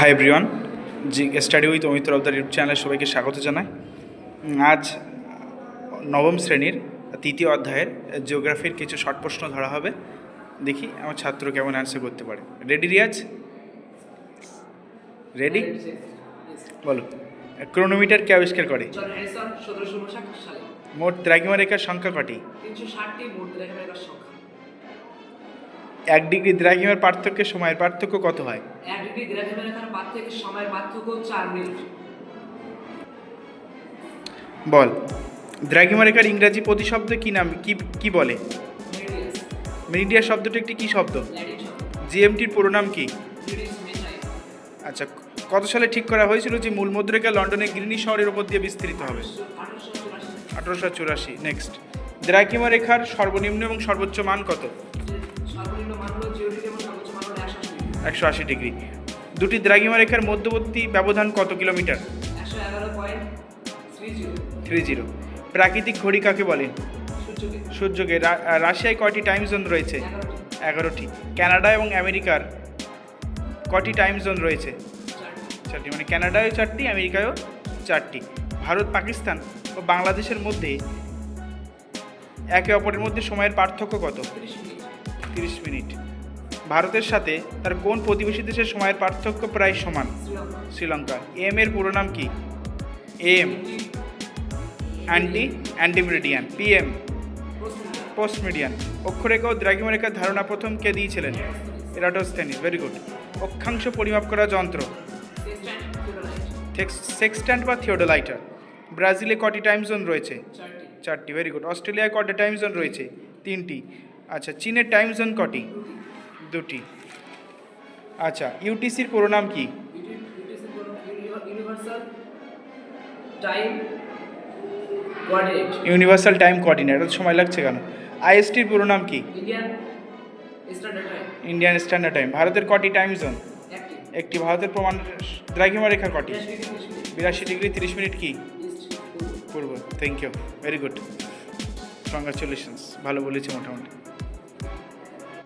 Hi everyone G study with Amit Rabdar YouTube চ্যানেলে সবাইকে স্বাগত জানাই। আজ নবম শ্রেণির তৃতীয় অধ্যায়ের জিওগ্রাফির কিছু শর্ট প্রশ্ন ধরা হবে। দেখি আমার ছাত্র কেমন অ্যান্সার করতে পারে। রেডি রিয়াজ রেডি বলো। ক্রোনোমিটার কে আবিষ্কার করে? মোট দ্রাঘিমা রেখার সংখ্যা কটি? তিনশো ষাটটি মোট সংখ্যা। এক ডিগ্রি দ্রাঘিমার পার্থক্যের সময়ের পার্থক্য কত হয়? এক ডিগ্রি দ্রাঘিমা রেখার পার্থক্য সময়ের পার্থক্য চার মিনিট। বল। দ্রাঘিমা রেখার ইংরাজি প্রতিশব্দ কি নাম কি কি বলে? মিডিয়া শব্দটি একটি কি শব্দ? জিএমটির পুরো নাম কি? আচ্ছা কত সালে ঠিক করা হয়েছিল যে মূল মুদ্রিকা লন্ডনের গ্রিনি শহরের উপর দিয়ে বিস্তৃত হবে? আঠারোশো চুরাশি। আঠারোশো চুরাশি নেক্সট দ্রাঘিমা রেখার সর্বনিম্ন এবং সর্বোচ্চ মান কত? একশো আশি ডিগ্রি। দুটি দ্রাঘিমা রেখার মধ্যবর্তী ব্যবধান কত কিলোমিটার? থ্রি জিরো প্রাকৃতিক ঘড়ি কাকে বলে? সূর্যকে। রাশিয়ায় কয়টি টাইম জোন রয়েছে? এগারোটি। কানাডা এবং আমেরিকার কটি টাইম জোন রয়েছে? চারটি। মানে কানাডায়ও চারটি, আমেরিকায়ও চারটি। ভারত, পাকিস্তান ও বাংলাদেশের মধ্যে একে অপরের মধ্যে সময়ের পার্থক্য কত? তিরিশ মিনিট। ভারতের সাথে তার কোন প্রতিবেশী দেশের সময়ের পার্থক্য প্রায় সমান? শ্রীলঙ্কা। এম এর পুরো নাম কি? AM ante ante meridiem PM post meridiem অক্ষরেখা ও দ্রাঘিমারেখার ধারণা প্রথম কে দিয়েছিলেন? এরাটোস্থেনিস। ভেরি গুড অক্ষাংশ পরিমাপ করা যন্ত্র? সেক্সট্যান্ট বা থিওডোলাইটার ব্রাজিলে কটি টাইম জোন রয়েছে? চারটি। ভেরি গুড অস্ট্রেলিয়ায় কটা টাইম জোন রয়েছে? তিনটি। আচ্ছা চীনের টাইম জোন কটি? দুটি। আচ্ছা ইউটিসির পুরো নাম কি? ইউনিভার্সাল টাইম কোঅর্ডিনেট সময় লাগছে কেন? আইএসটির পুরো নাম কি? ইন্ডিয়ান স্ট্যান্ডার্ড টাইম ভারতের কটি টাইম জোন একটি। ভারতের প্রমাণ দ্রাঘিমা রেখা কটি? বিরাশি ডিগ্রি তিরিশ মিনিট। কি? পূর্ব। Thank you very good congratulations ভালো বলেছে মোটামুটি।